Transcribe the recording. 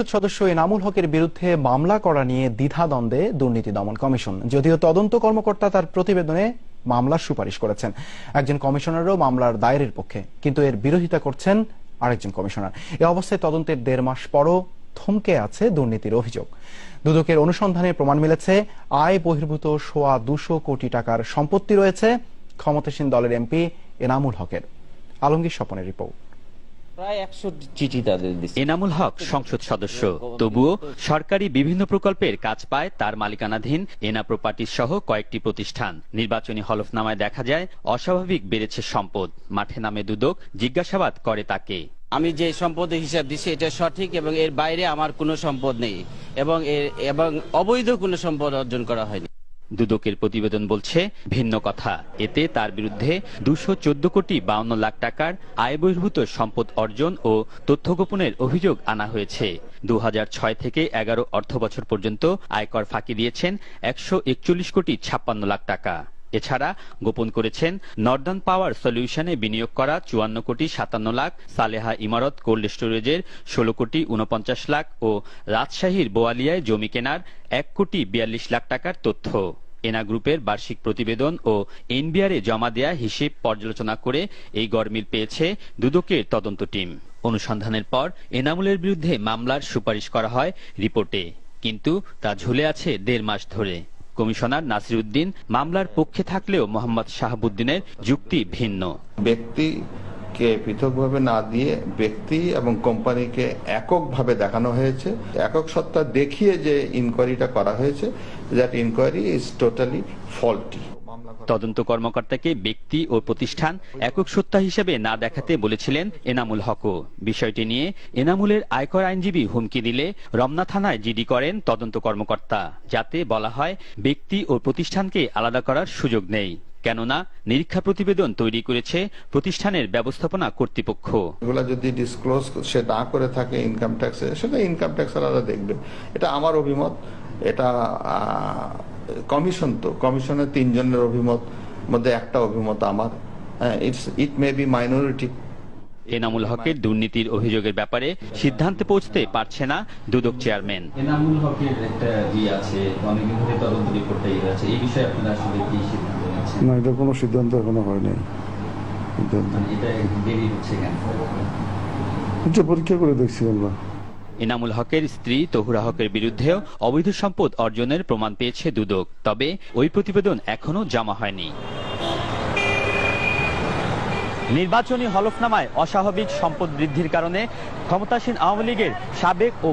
সংসদ সদস্য এনামুল হকের বিরুদ্ধে মামলা করা নিয়ে দ্বিধাদ্বন্দ্বে দুর্নীতি দমন কমিশন। যদিও তদন্ত কর্মকর্তা তার প্রতিবেদনে মামলার সুপারিশ করেছেন। একজন কমিশনারও মামলার দায়েরের পক্ষে, কিন্তু এর বিরোধিতা করছেন আরেকজন কমিশনার। এ অবস্থায় তদন্তের দেড় মাস পরও থমকে আছে দুর্নীতির অভিযোগ। দুদকের অনুসন্ধানে প্রমাণ মিলেছে, আয় বহির্ভূত সোয়া দুশো কোটি টাকার সম্পত্তি রয়েছে ক্ষমতাসীন দলের এমপি এনামুল হকের। আলমগীর স্বপনের রিপোর্ট। প্রায় একশো চিঠি তাদের এনামুল হক সংসদ সদস্য। তবুও সরকারি বিভিন্ন প্রকল্পের কাজ পায় তার মালিকানাধীন এনা প্রপার্টিজ সহ কয়েকটি প্রতিষ্ঠান। নির্বাচনী হলফনামায় দেখা যায় অস্বাভাবিক বেড়েছে সম্পদ। মাঠে নামে দুদক জিজ্ঞাসাবাদ করে তাকে। আমি যে সম্পদের হিসাব দিচ্ছি এটা সঠিক এবং এর বাইরে আমার কোনো সম্পদ নেই। এবং এর এবং অবৈধ কোনো সম্পদ অর্জন করা হয়নি। দুদকের প্রতিবেদন বলছে, ভিন্ন কথা। এতে তার বিরুদ্ধে দুশো কোটি বাউন্ন লাখ টাকার আয় বহির্ভূত সম্পদ অর্জন ও তথ্য গোপনের অভিযোগ আনা হয়েছে। দু থেকে এগারো অর্থ বছর পর্যন্ত আয়কর ফাঁকি দিয়েছেন একশো একচল্লিশ কোটি ছাপ্পান্ন লাখ টাকা। এছাড়া গোপন করেছেন নর্দার্ন পাওয়ার সলিউশনে বিনিয়োগ করা চুয়ান্ন কোটি সাতান্ন লাখ, সালেহা ইমারত কোল্ড স্টোরেজের ষোলো কোটি উনপঞ্চাশ লাখ ও রাজশাহীর বোয়ালিয়ায় জমি কেনার এক কোটি বিয়াল্লিশ লাখ টাকার তথ্য। এনা গ্রুপের বার্ষিক প্রতিবেদন ও এনবিআরে জমা দেয়া হিসেব পর্যালোচনা করে এই গরমিল পেয়েছে দুদকের তদন্ত টিম। অনুসন্ধানের পর এনামুলের বিরুদ্ধে মামলার সুপারিশ করা হয় রিপোর্টে। কিন্তু তা ঝুলে আছে দেড় মাস ধরে। কমিশনার নাসিরুদ্দিন মামলার পক্ষে থাকলেও মোহাম্মদ শাহাবুদ্দিনের যুক্তি ভিন্ন। ব্যক্তিকে পৃথকভাবে না দিয়ে ব্যক্তি এবং কোম্পানিকে এককভাবে দেখানো হয়েছে। একক সত্তা দেখিয়ে যে ইনকোয়ারিটা করা হয়েছে that inquiry is totally faulty তদন্ত কর্মকর্তাকে ব্যক্তি ও প্রতিষ্ঠান একক সত্তা হিসেবে না দেখাতে বলেছিলেন এনামুল হকও বিষয়টি নিয়ে এনামুলের আয়কর আইনজীবী হুমকি দিলে রমনা থানায় জিডি করেন তদন্ত কর্মকর্তা যাতে বলা হয় ব্যক্তি ও প্রতিষ্ঠানকে আলাদা করার সুযোগ নেই। কেননা নিরীক্ষা প্রতিবেদন তৈরি করেছে প্রতিষ্ঠানের ব্যবস্থাপনা কর্তৃপক্ষ। এগুলা যদি ডিসক্লোজ সে না করে থাকে ইনকাম ট্যাক্সে সেটা ইনকাম ট্যাক্স আলাদা দেখবে। এটা আমার অভিমত। এটা কমিশন তো কমিশনের তিনজনের অভিমত মধ্যে একটা অভিমত আমার। It's it may be minority Enamul হকের দুর্নীতির অভিযোগের ব্যাপারে সিদ্ধান্তে পৌঁছতে পারছে না দুদক চেয়ারম্যান। এনামুল হকের একটা ই আছে অনেকদিন ধরে তদন্ত রিপোর্টটা ইয়ে আছে। এই বিষয়ে আপনারা আসলে কি সিদ্ধান্ত নিচ্ছেন না এটা কোনো সিদ্ধান্ত এখনও হয়নি। সিদ্ধান্ত মানে এটা দেরি হচ্ছে কেন? এটা পরীক্ষা করে দেখছি আমরা। এনামুল হকের স্ত্রী তহুরা হকের বিরুদ্ধেও অবৈধ সম্পদ অর্জনের প্রমাণ পেয়েছে দুদক। তবে ওই প্রতিবেদন এখনও জমা হয়নি। নির্বাচনী হলফনামায় অস্বাভাবিক সম্পদ বৃদ্ধির কারণে ক্ষমতাসীন আওয়ামী লীগের সাবেক ও